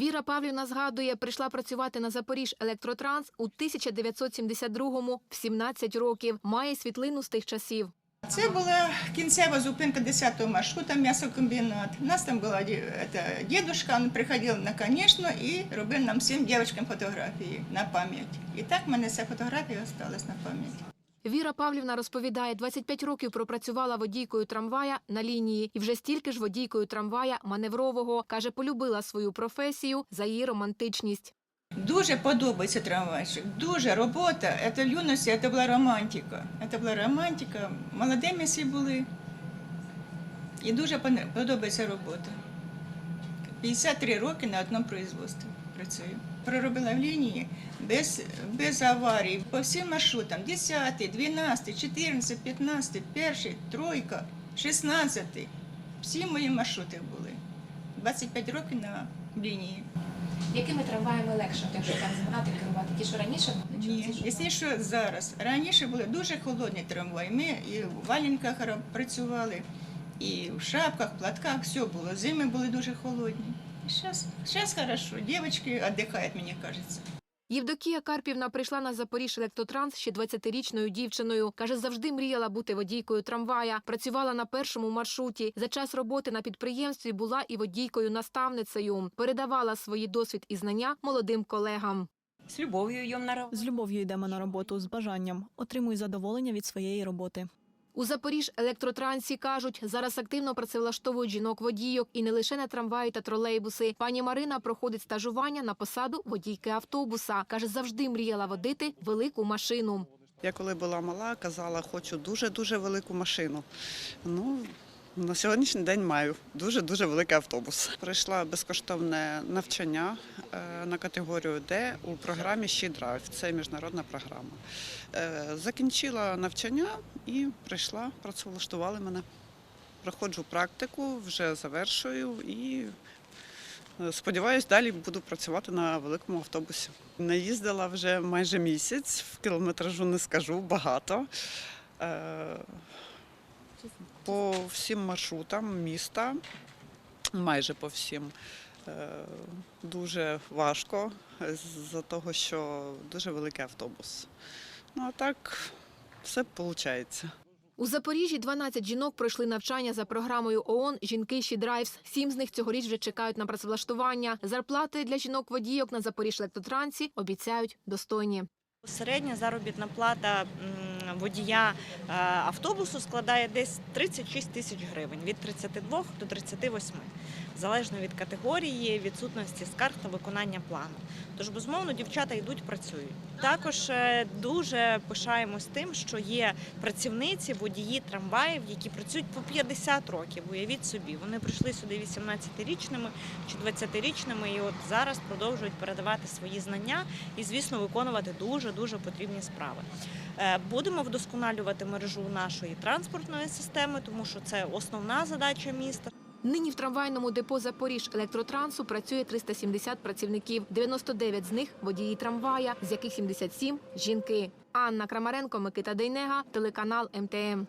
Віра Павлівна згадує, прийшла працювати на Запоріж електротранс у 1972-му в 17 років. Має світлину з тих часів. Це була кінцева зупинка 10-го маршрута м'ясокомбінат. У нас там була ді- дідушка, він приходив на конечно і робив нам всім дівчаткам фотографії на пам'ять. І так в мене ця фотографія залишилась на пам'ять. Віра Павлівна розповідає, 25 років пропрацювала водійкою трамвая на лінії і вже стільки ж водійкою трамвая маневрового. Каже, полюбила свою професію за її романтичність. Дуже подобається трамвайчик, дуже робота. Це юності, це була романтика. Це була романтика. Молодими всі були. І дуже подобається робота. 53 роки на одному производстві працюю. Проробила в лінії без, без аварій. По всім маршрутам 10, 12, 14, 15, 1, тройка, 16. Всі мої маршрути були. 25 років на лінії. Якими трамваями легше, якщо там згадати керувати? Ті, що раніше були? Ні, якщо що зараз. Раніше були дуже холодні трамваї. Ми і в валянках ра- працювали, і в шапках, платках, все було. Зими були дуже холодні. Зараз, зараз хорошо, дівчатки віддихають, мені кажеться. Євдокія Карпівна прийшла на Запоріж електротранс ще 20-річною дівчиною. Каже, завжди мріяла бути водійкою трамвая. Працювала на першому маршруті. За час роботи на підприємстві була і водійкою-наставницею. Передавала свої досвід і знання молодим колегам. С любовью идем на работу. З любов'ю йдемо на роботу з бажанням. Отримуй задоволення від своєї роботи. У Запоріж електротрансі кажуть, зараз активно працевлаштовують жінок-водійок і не лише на трамваї та тролейбуси. Пані Марина проходить стажування на посаду водійки автобуса. Каже, завжди мріяла водити велику машину. Я коли була мала, казала, хочу дуже-дуже велику машину. Ну, на сьогоднішній день маю дуже-дуже великий автобус. Пройшла безкоштовне навчання е, на категорію Д у програмі «Ще драйв». Це міжнародна програма. Е, Закінчила навчання і прийшла, працевлаштували мене. Проходжу практику, вже завершую і е, сподіваюсь, далі буду працювати на великому автобусі. Наїздила вже майже місяць, в кілометражу не скажу, багато. По всім маршрутам міста, майже по всім. Е, Дуже важко з-за того, що дуже великий автобус. Ну а так все виходить. У Запоріжжі 12 жінок пройшли навчання за програмою ООН «Жінки She Drives». Сім з них цьогоріч вже чекають на працевлаштування. Зарплати для жінок-водійок на Запоріж електротрансі обіцяють достойні. Середня заробітна плата водія е, автобусу складає десь 36 тисяч гривень від 32 до 38, залежно від категорії, відсутності скарг та виконання плану. Тож, безумовно, дівчата йдуть, працюють. Також е, дуже пишаємось тим, що є працівниці, водії трамваїв, які працюють по 50 років. Уявіть собі, вони прийшли сюди 18-річними чи 20-річними, і от зараз продовжують передавати свої знання і, звісно, виконувати дуже дуже потрібні справи. Е, Будемо вдосконалювати мережу нашої транспортної системи, тому що це основна задача міста. Нині в трамвайному депо Запоріж електротрансу працює 370 працівників. 99 з них водії трамвая, з яких 77 – жінки. Анна Крамаренко, Микита Дейнега, телеканал МТМ.